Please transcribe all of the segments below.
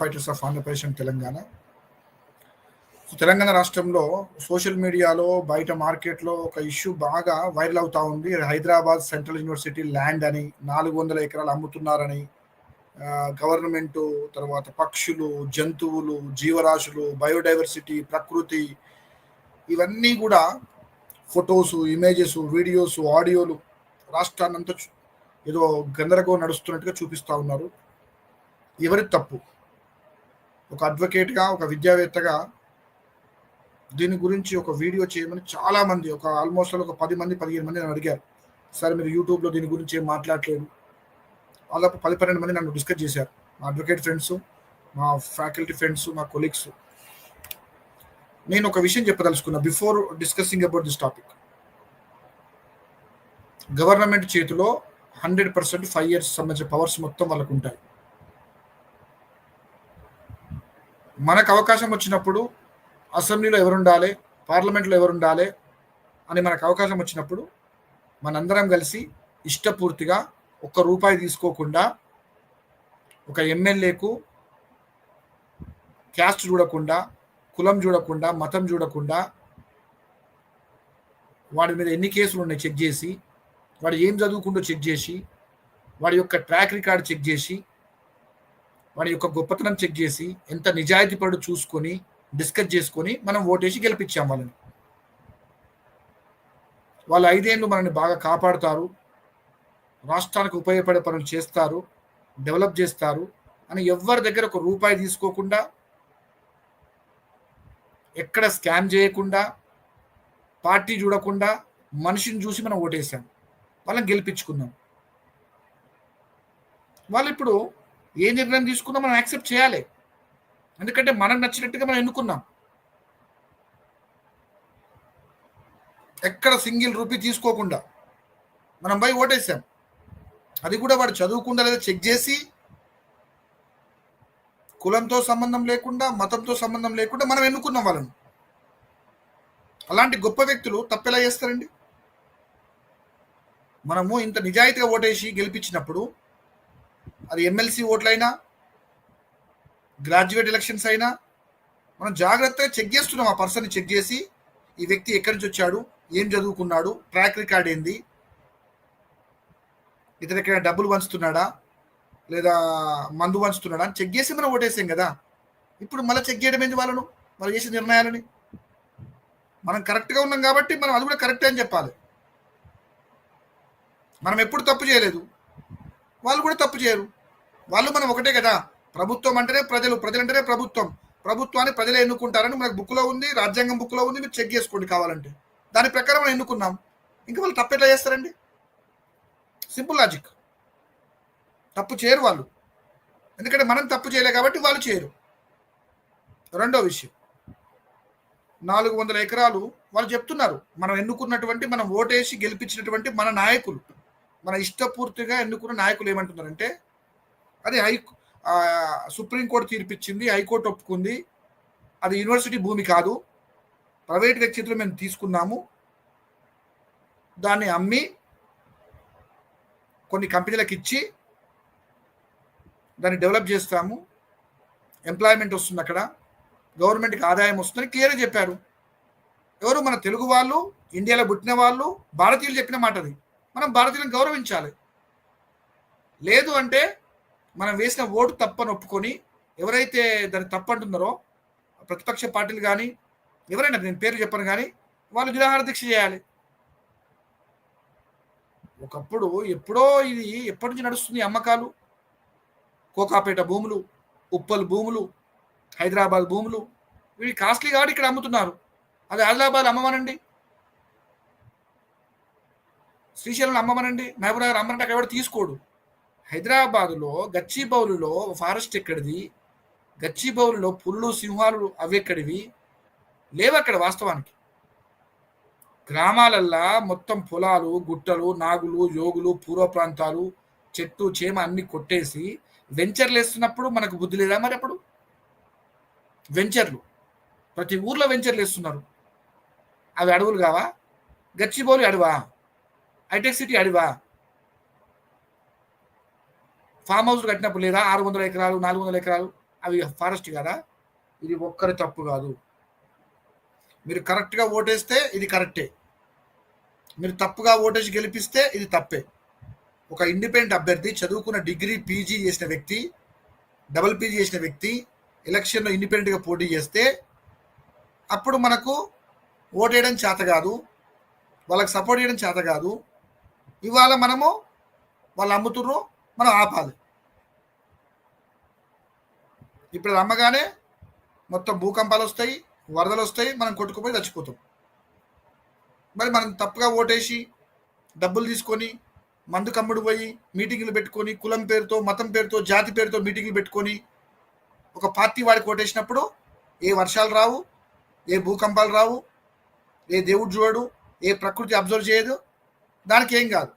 Fighters of Andhra Pradesh and Telangana so Telangana రాష్ట్రంలో social మీడియాలో బయట మార్కెట్లో ఒక ఇష్యూ బాగా వైరల్ అవుతా ఉంది. హైదరాబాద్ సెంట్రల్ యూనివర్సిటీ ల్యాండ్ అని నాలుగు వందల ఎకరాలు అమ్ముతున్నారని గవర్నమెంట్ తర్వాత పక్షులు జంతువులు జీవరాశులు బయోడైవర్సిటీ ప్రకృతి ఇవన్నీ కూడా ఫొటోస్ ఇమేజెస్ వీడియోస్ ఆడియోలు రాష్ట్రాన్నంతా ఏదో గందరగోళం నడుస్తున్నట్టుగా చూపిస్తూ ఉన్నారు. ఎవరి తప్పు? ఒక అడ్వకేట్గా ఒక విద్యావేత్తగా దీని గురించి ఒక వీడియో చేయమని చాలా మంది ఒక ఆల్మోస్ట్ ఒక పది మంది పదిహేను మంది నన్ను అడిగారు. సార్ మీరు యూట్యూబ్లో దీని గురించి ఏం మాట్లాడలేదు? వాళ్ళకు పది పన్నెండు మంది నన్ను డిస్కస్ చేశారు. మా అడ్వకేట్ ఫ్రెండ్స్ మా ఫ్యాకల్టీ ఫ్రెండ్స్ మా కొలీగ్స్ నేను ఒక విషయం చెప్పదలుచుకున్నా before discussing about this topic government చేతిలో హండ్రెడ్ పర్సెంట్ ఫైవ్ ఇయర్స్ సంబంధించిన పవర్స్ మొత్తం వాళ్ళకు ఉంటాయి. మనకు అవకాశం వచ్చినప్పుడు అసెంబ్లీలో ఎవరు ఉండాలి పార్లమెంట్లో ఎవరు ఉండాలి అని మనకు అవకాశం వచ్చినప్పుడు మనందరం కలిసి ఇష్టపూర్తిగా ఒక్క రూపాయి తీసుకోకుండా ఒక ఎమ్మెల్యేకు క్యాస్ట్ చూడకుండా కులం చూడకుండా మతం చూడకుండా వాడి మీద ఎన్ని కేసులు ఉన్నాయి చెక్ చేసి వాడు ఏం చదువుకుంటూ చెక్ చేసి వాడి యొక్క ట్రాక్ రికార్డ్ చెక్ చేసి వాడి యొక్క గొప్పతనం చెక్ చేసి ఎంత నిజాయితీ పడు చూసుకొని డిస్కస్ చేసుకొని మనం ఓటేసి గెలిపించాం వాళ్ళని. వాళ్ళు ఐదేళ్ళు మనల్ని బాగా కాపాడుతారు రాష్ట్రానికి ఉపయోగపడే పనులు చేస్తారు డెవలప్ చేస్తారు అని ఎవరి దగ్గర ఒక రూపాయి తీసుకోకుండా ఎక్కడ స్కామ్ చేయకుండా పార్టీ చూడకుండా మనిషిని చూసి మనం ఓటేసాం. వాళ్ళని గెలిపించుకున్నాం. వాళ్ళు ఇప్పుడు ఏ నిర్ణయం తీసుకున్నా మనం యాక్సెప్ట్ చేయాలి. ఎందుకంటే మనకు నచ్చినట్టుగా మనం ఎన్నుకున్నాం. ఎక్కడ సింగిల్ రూపీ తీసుకోకుండా మనం పోయి ఓటేసాం. అది కూడా వాడు చదువుకుండా లేదా చెక్ చేసి కులంతో సంబంధం లేకుండా మతంతో సంబంధం లేకుండా మనం ఎన్నుకున్నాం వాళ్ళని. అలాంటి గొప్ప వ్యక్తులు తప్పెలా చేస్తారండి? మనము ఇంత నిజాయితీగా ఓటేసి గెలిపించినప్పుడు అది ఎమ్మెల్సీ ఓట్లైనా గ్రాడ్యుయేట్ ఎలక్షన్స్ అయినా మనం జాగ్రత్తగా చెక్ చేస్తున్నాం ఆ పర్సన్ని చెక్ చేసి ఈ వ్యక్తి ఎక్కడి నుంచి వచ్చాడు ఏం చదువుకున్నాడు ట్రాక్ రికార్డ్ ఏంది ఇతను ఎక్కడ డబ్బులు పంచుతున్నాడా లేదా మందు పంచుతున్నాడా అని చెక్ చేసి మనం ఓటేసాం కదా. ఇప్పుడు మళ్ళీ చెక్ చేయడం ఏంది వాళ్ళను? వాళ్ళు చేసే నిర్ణయాలని. మనం కరెక్ట్గా ఉన్నాం కాబట్టి మనం అది కూడా కరెక్టే అని చెప్పాలి. మనం ఎప్పుడు తప్పు చేయలేదు. వాళ్ళు కూడా తప్పు చేయరు. వాళ్ళు మనం ఒకటే కదా. ప్రభుత్వం అంటేనే ప్రజలు ప్రజలు అంటేనే ప్రభుత్వం. ప్రభుత్వాన్ని ప్రజలే ఎన్నుకుంటారని మనకు బుక్లో ఉంది రాజ్యాంగం బుక్లో ఉంది మీరు చెక్ చేసుకోండి కావాలంటే. దాని ప్రకారం మనం ఎన్నుకున్నాం. ఇంకా వాళ్ళు తప్పు ఎట్లా చేస్తారండి? సింపుల్ లాజిక్ తప్పు చేయరు వాళ్ళు. ఎందుకంటే మనం తప్పు చేయలే కాబట్టి వాళ్ళు చేయరు. రెండో విషయం. నాలుగు వందల ఎకరాలు వాళ్ళు చెప్తున్నారు. మనం ఎన్నుకున్నటువంటి మనం ఓటేసి గెలిపించినటువంటి మన నాయకులు. మన ఇష్టపూర్తిగా ఎన్నుకున్న నాయకులు ఏమంటున్నారంటే అది హై సుప్రీంకోర్టు తీర్పిచ్చింది హైకోర్టు ఒప్పుకుంది అది యూనివర్సిటీ భూమి కాదు ప్రైవేట్ వ్యక్తిత్వం మేము తీసుకున్నాము దాన్ని అమ్మి కొన్ని కంపెనీలకు ఇచ్చి దాన్ని డెవలప్ చేస్తాము ఎంప్లాయ్మెంట్ వస్తుంది అక్కడ గవర్నమెంట్కి ఆదాయం వస్తుందని క్లియర్గా చెప్పారు. ఎవరు మన తెలుగు వాళ్ళు ఇండియాలో పుట్టిన వాళ్ళు భారతీయులు చెప్పిన మాట అది మనం భారతీయులను గౌరవించాలి. లేదు అంటే మనం వేసిన ఓటు తప్పని ఒప్పుకొని ఎవరైతే దాన్ని తప్పంటున్నారో ప్రతిపక్ష పార్టీలు కానీ ఎవరైనా నేను పేరు చెప్పను కానీ వాళ్ళు నిరాహార దీక్ష చేయాలి. ఒకప్పుడు ఎప్పుడో ఇది ఎప్పటి నుంచి నడుస్తుంది అమ్మకాలు? కోకాపేట భూములు ఉప్పల్ భూములు హైదరాబాద్ భూములు ఇవి కాస్ట్లీ కాబట్టి ఇక్కడ అమ్ముతున్నారు. అది ఆదిలాబాద్ అమ్మమనండి శ్రీశైలం అమ్మమనండి మహబూబ్ నగర్ అమ్మనంటే అక్కడ తీసుకోడు. హైదరాబాదులో గచ్చిబౌలిలో ఫారెస్ట్ ఎక్కడిది? గచ్చిబౌలిలో పులులు సింహాలు అవి ఎక్కడివి? లేవు అక్కడ వాస్తవానికి. గ్రామాలల్లా మొత్తం పొలాలు గుట్టలు నాగులు యోగులు పూర్వ ప్రాంతాలు చెట్టు చేమ అన్ని కొట్టేసి వెంచర్లు వేస్తున్నప్పుడు మనకు బుద్ధి లేదా మరి అప్పుడు? వెంచర్లు. ప్రతి ఊర్లో వెంచర్లు వేస్తున్నారు. అవి అడవులు కావా? గచ్చిబౌలి అడవా? హైటెక్ సిటీ అడివా? ఫామ్ హౌస్ కట్టినప్పుడు లేదా ఆరు వందల ఎకరాలు నాలుగు వందల ఎకరాలు? అవి ఫారెస్ట్ కదా. ఇది ఒక్కరి తప్పు కాదు. మీరు కరెక్ట్గా ఓటేస్తే ఇది కరెక్టే. మీరు తప్పుగా ఓటేసి గెలిపిస్తే ఇది తప్పే. ఒక ఇండిపెండెంట్ అభ్యర్థి చదువుకున్న డిగ్రీ పీజీ చేసిన వ్యక్తి డబుల్ పీజీ చేసిన వ్యక్తి ఎలక్షన్లో ఇండిపెండెంట్గా పోటీ చేస్తే అప్పుడు మనకు ఓటేయడం చేత కాదు. వాళ్ళకి సపోర్ట్ చేయడం చేత కాదు. ఇవాళ మనము వాళ్ళు అమ్ముతుర్రు మనం ఆపాలి. ఇప్పుడు అమ్మగానే మొత్తం భూకంపాలు వస్తాయి వరదలు వస్తాయి మనం కొట్టుకుపోయి చచ్చిపోతాం. మరి మనం తప్పుగా ఓటేసి డబ్బులు తీసుకొని మందు కమ్ముడు పోయి మీటింగ్లు పెట్టుకొని కులం పేరుతో మతం పేరుతో జాతి పేరుతో మీటింగ్లు పెట్టుకొని ఒక పార్టీ వాడికి ఓటేసినప్పుడు ఏ వర్షాలు రావు ఏ భూకంపాలు రావు ఏ దేవుడు చూడడు ఏ ప్రకృతి అబ్జర్వ్ చేయదు దానికి ఏం కాదు.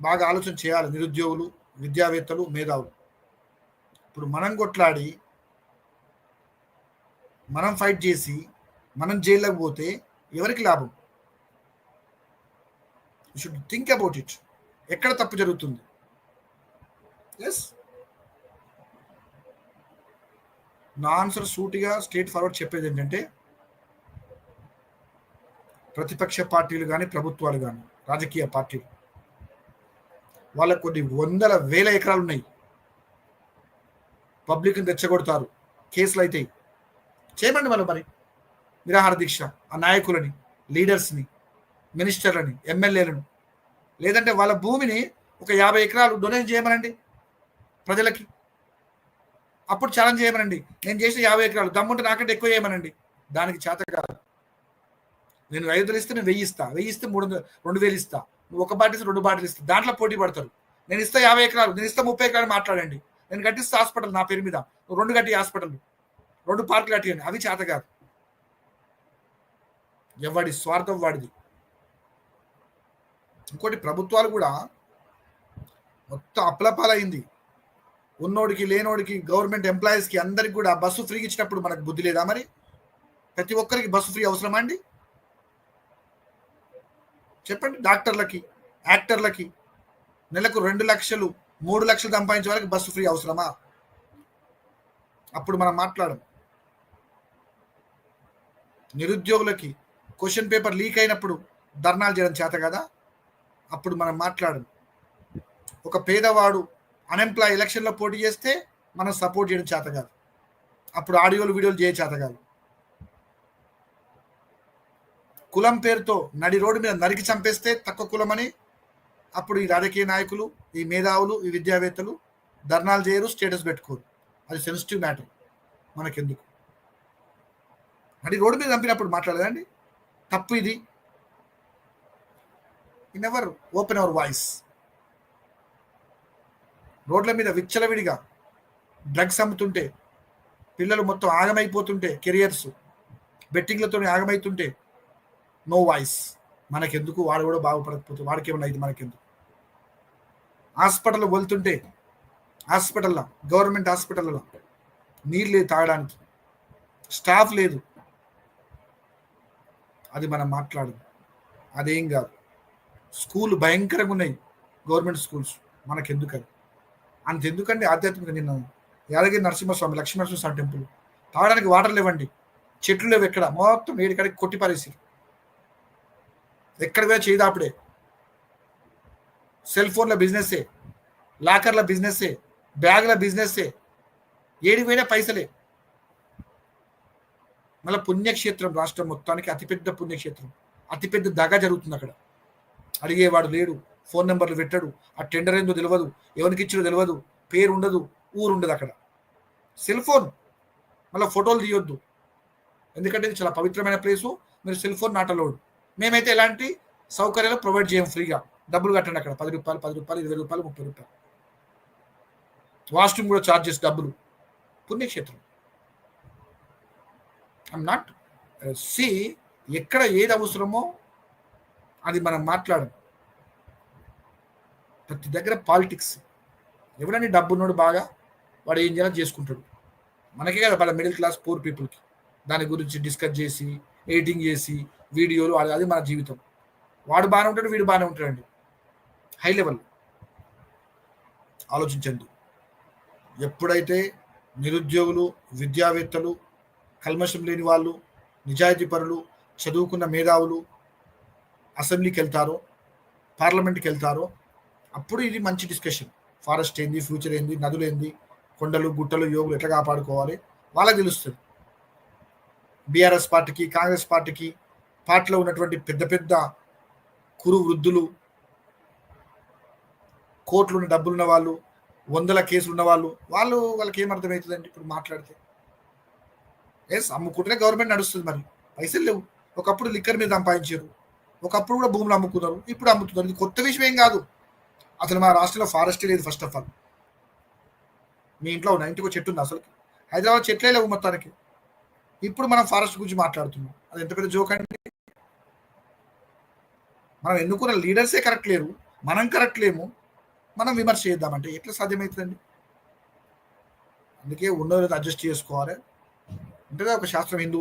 బాగా ఆలోచన చేయాలి. నిరుద్యోగులు విద్యావేత్తలు మేధావులు. ఇప్పుడు మనం కొట్లాడి మనం ఫైట్ చేసి మనం జైల్లోకి పోతే ఎవరికి లాభం? షుడ్ థింక్ అబౌట్ ఇట్ ఎక్కడ తప్పు జరుగుతుంది? ఎస్ నా ఆన్సర్ సూటిగా స్టేట్ ఫార్వర్డ్ చెప్పేది ఏంటంటే ప్రతిపక్ష పార్టీలు కానీ ప్రభుత్వాలు కానీ రాజకీయ పార్టీలు. వాళ్ళ కొన్ని వందల వేల ఎకరాలు ఉన్నాయి. పబ్లిక్ని తెచ్చగొడతారు కేసులు అవుతాయి చేయమండి మనం మరి. నిరాహార దీక్ష ఆ నాయకులని లీడర్స్ని మినిస్టర్లని ఎమ్మెల్యేలను. లేదంటే వాళ్ళ భూమిని ఒక యాభై ఎకరాలు డొనేట్ చేయమనండి ప్రజలకి. అప్పుడు ఛాలెంజ్ చేయమనండి. నేను చేసిన యాభై ఎకరాలు దమ్ముంటే నాకంటే ఎక్కువ చేయమనండి. దానికి చేత కాదు. నేను ఐదు వందలు ఇస్తే నేను వెయ్యి ఇస్తా వెయ్యి ఇస్తే మూడు వందలు రెండు వేలు ఇస్తా. నువ్వు ఒక బాటిల్ రెండు బాటిల్ ఇస్తా. దాంట్లో పోటీ పడతారు. నేను ఇస్తా యాభై ఎకరాలు నేను ఇస్తా ముప్పై ఎకరాలు మాట్లాడండి. నేను కట్టిస్తా హాస్పిటల్ నా పేరు మీద. రెండు కట్టి హాస్పిటల్. రెండు పార్కులు కట్టియండి. అవి చేత కాదు. ఎవడి స్వార్థం వాడిది. ఇంకోటి ప్రభుత్వాలు కూడా మొత్తం అప్లపాలైంది. ఉన్నోడికి లేనోడికి గవర్నమెంట్ ఎంప్లాయీస్కి అందరికి కూడా బస్సు ఫ్రీ ఇచ్చినప్పుడు మనకు బుద్ధి లేదా మరి? ప్రతి ఒక్కరికి బస్సు ఫ్రీ అవసరమా అండి? చెప్పండి డాక్టర్లకి యాక్టర్లకి నెలకు రెండు లక్షలు మూడు లక్షలు సంపాదించే వరకు బస్సు ఫ్రీ అవసరమా? అప్పుడు మనం మాట్లాడం నిరుద్యోగులకి క్వశ్చన్ పేపర్ లీక్ అయినప్పుడు ధర్నాలు చేయడం చేత కదా? అప్పుడు మనం మాట్లాడం ఒక పేదవాడు అన్ఎంప్లాయ్ ఎలక్షన్లో పోటీ చేస్తే మనం సపోర్ట్ చేయడం చేత కాదు. అప్పుడు ఆడియోలు వీడియోలు చేయ చేత కాదు. కులం పేరుతో నడి రోడ్డు మీద నరికి చంపేస్తే తక్కువ కులం అని అప్పుడు ఈ రాజకీయ నాయకులు ఈ మేధావులు ఈ విద్యావేత్తలు ధర్నాలు చేయరు స్టేటస్ పెట్టుకోరు. అది సెన్సిటివ్ మ్యాటర్. మనకెందుకు? నడి రోడ్డు మీద చంపినప్పుడు మాట్లాడదండి తప్పు ఇది. In ever open our voice రోడ్ల మీద విచ్చలవిడిగా డ్రగ్స్ అమ్ముతుంటే పిల్లలు మొత్తం ఆగమైపోతుంటే కెరియర్స్ బెట్టింగ్లతో ఆగమైతుంటే నో వాయిస్. మనకెందుకు? వాడు కూడా బాగుపడకపోతే వాడికి ఏమన్నా అయితే మనకెందుకు? హాస్పిటల్ వెళ్తుంటే హాస్పిటల్లో గవర్నమెంట్ హాస్పిటల్లో నీళ్ళు లేదు తాగడానికి. స్టాఫ్ లేదు. అది మనం మాట్లాడదు. అదేం కాదు. స్కూల్ భయంకరంగా ఉన్నాయి. Government schools. మనకెందుకు అది అంతెందుకండి ఆధ్యాత్మిక నిన్న యాదగిరి నరసింహస్వామి లక్ష్మీనరసింహస్వామి టెంపుల్. తాగడానికి వాటర్ లేవండి. చెట్లు లేవు ఎక్కడ? మొత్తం ఏడికడికి కొట్టి పారేసారు ఎక్కడ కూడా చేయదాపుడే సెల్ ఫోన్ల బిజినెస్సే లాకర్ల బిజినెస్సే బ్యాగ్ల బిజినెస్సే ఏడి పోయినా పైసలే. మళ్ళీ పుణ్యక్షేత్రం రాష్ట్రం మొత్తానికి అతిపెద్ద పుణ్యక్షేత్రం. అతిపెద్ద దగ జరుగుతుంది అక్కడ. అడిగేవాడు లేడు ఫోన్ నెంబర్లు పెట్టడు ఆ టెండర్ ఏందో తెలియదు ఎవరికి ఇచ్చినో తెలియదు పేరు ఉండదు ఊరు ఉండదు అక్కడ. సెల్ ఫోన్ మళ్ళీ ఫోటోలు తీయొద్దు. ఎందుకంటే ఇది చాలా పవిత్రమైన ప్లేసు మీరు సెల్ ఫోన్ నాటలోడు. మేమైతే ఎలాంటి సౌకర్యాలు ప్రొవైడ్ చేయం ఫ్రీగా. డబ్బులు కట్టండి అక్కడ. పది రూపాయలు పది రూపాయలు ఇరవై రూపాయలు ముప్పై రూపాయలు. వాష్రూమ్ కూడా ఛార్జెస్ డబ్బులు. పుణ్యక్షేత్రం. ఐమ్ నాట్ సి ఎక్కడ ఏది అవసరమో అది మనం మాట్లాడం ప్రతి దగ్గర పాలిటిక్స్ ఎవడని డబ్బున్నోడు బాగా వాడు ఏం చేయాలో చేసుకుంటాడు. మనకే కదా వాళ్ళ మిడిల్ క్లాస్ పూర్ పీపుల్కి దాని గురించి డిస్కస్ చేసి ఎడిటింగ్ చేసి వీడియోలు అది మన జీవితం. వాడు బాగానే ఉంటాడు వీడు బాగానే ఉంటాడండి. హై లెవెల్ ఆలోచించండి. ఎప్పుడైతే నిరుద్యోగులు విద్యావేత్తలు కల్మషం లేని వాళ్ళు నిజాయితీ పరులు చదువుకున్న మేధావులు అసెంబ్లీకి వెళ్తారో పార్లమెంట్కి వెళ్తారో అప్పుడు ఇది మంచి డిస్కషన్. ఫారెస్ట్ ఏంది ఫ్యూచర్ ఏంది నదులు ఏంది కొండలు గుట్టలు యోగులు ఎట్లా కాపాడుకోవాలి వాళ్ళకి తెలుస్తుంది. బీఆర్ఎస్ పార్టీకి కాంగ్రెస్ పార్టీకి పార్టీలో ఉన్నటువంటి పెద్ద పెద్ద కురు వృద్ధులు కోట్లున్న డబ్బులున్న వాళ్ళు వందల కేసులు ఉన్న వాళ్ళు వాళ్ళు వాళ్ళకి ఏమర్థమవుతుందండి అర్థమవుతుందండి ఇప్పుడు మాట్లాడితే? ఎస్ అమ్ముకుంటేనే గవర్నమెంట్ నడుస్తుంది మరి. పైసలు లేవు. ఒకప్పుడు లిక్కర్ మీద సంపాదించారు. ఒకప్పుడు కూడా భూములు అమ్ముకున్నారు. ఇప్పుడు అమ్ముతున్నారు. ఇది కొత్త విషయం ఏం కాదు. అసలు మా రాష్ట్రంలో ఫారెస్ట్ లేదు ఫస్ట్ ఆఫ్ ఆల్ మీ ఇంట్లో ఉన్న ఇంటికి చెట్టు ఉంది అసలు హైదరాబాద్ చెట్లే లేవు మొత్తానికి. ఇప్పుడు మనం ఫారెస్ట్ గురించి మాట్లాడుతున్నాం. అది ఎంత పెద్ద జోక్ అండి? మనం ఎన్నుకున్న లీడర్సే కరెక్ట్ లేరు మనం కరెక్ట్ లేము మనం విమర్శ చేద్దామంటే ఎట్లా సాధ్యమవుతుందండి అందుకే ఉన్నది అడ్జస్ట్ చేసుకోవాలి. అంటే ఒక శాస్త్రం హిందూ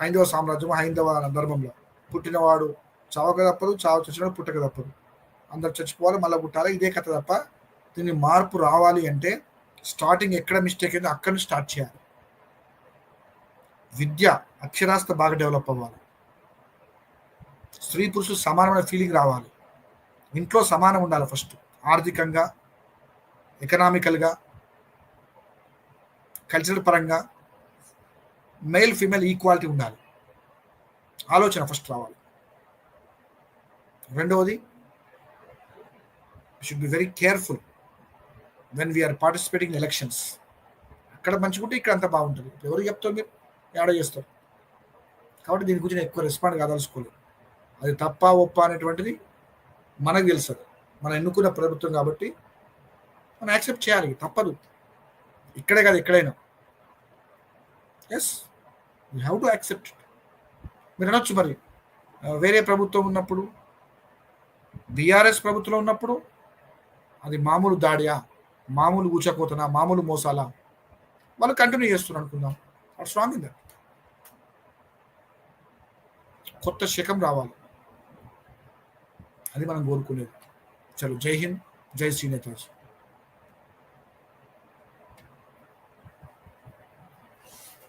హైందవ సామ్రాజ్యం హైందవ ధర్మంలో పుట్టినవాడు చావక తప్పదు చావు చచ్చినవాడు పుట్టక తప్పదు. అందరు చచ్చిపోవాలి మళ్ళీ పుట్టాలి ఇదే కథ తప్ప దీన్ని మార్పు రావాలి అంటే స్టార్టింగ్ ఎక్కడ మిస్టేక్ అయిందో అక్కడ స్టార్ట్ చేయాలి. విద్య అక్షరాస్త బాగా డెవలప్ అవ్వాలి. స్త్రీ పురుషులు సమానమైన ఫీలింగ్ రావాలి. ఇంట్లో సమానం ఉండాలి ఫస్ట్ ఆర్థికంగా ఎకనామికల్గా కల్చరల్ పరంగా మేల్ ఫీమేల్ ఈక్వాలిటీ ఉండాలి. ఆలోచన ఫస్ట్ రావాలి. రెండవది should be very careful when we are participating elections అక్కడ మంచిగుంటే ఇక్కడ అంతా బాగుంటుంది. ఎవరు చెప్తారు మీరు? ఏడ చేస్తారు. కాబట్టి దీని గురించి నేను ఎక్కువ రెస్పాండ్ కాదలుచుకోలేదు. అది తప్ప ఒప్ప అనేటువంటిది మనకు తెలుసు మనం ఎన్నుకున్న ప్రభుత్వం కాబట్టి మనం యాక్సెప్ట్ చేయాలి తప్పదు. ఇక్కడే కాదు ఎక్కడైనా. Yes you have to accept మీరు అనొచ్చు మరి. వేరే ప్రభుత్వం ఉన్నప్పుడు బీఆర్ఎస్ ప్రభుత్వం ఉన్నప్పుడు అది మామూలు దాడియా మామూలు ఊచకోతనా మామూలు మోసాలా? వాళ్ళు కంటిన్యూ చేస్తున్నారు అనుకుందాం. అది స్ట్రాంగ్ ఇన్ కొత్త శకం రావాలి. అది మనం కోరుకునేది. చలో జై హింద్ జై శ్రీ నేతాజీ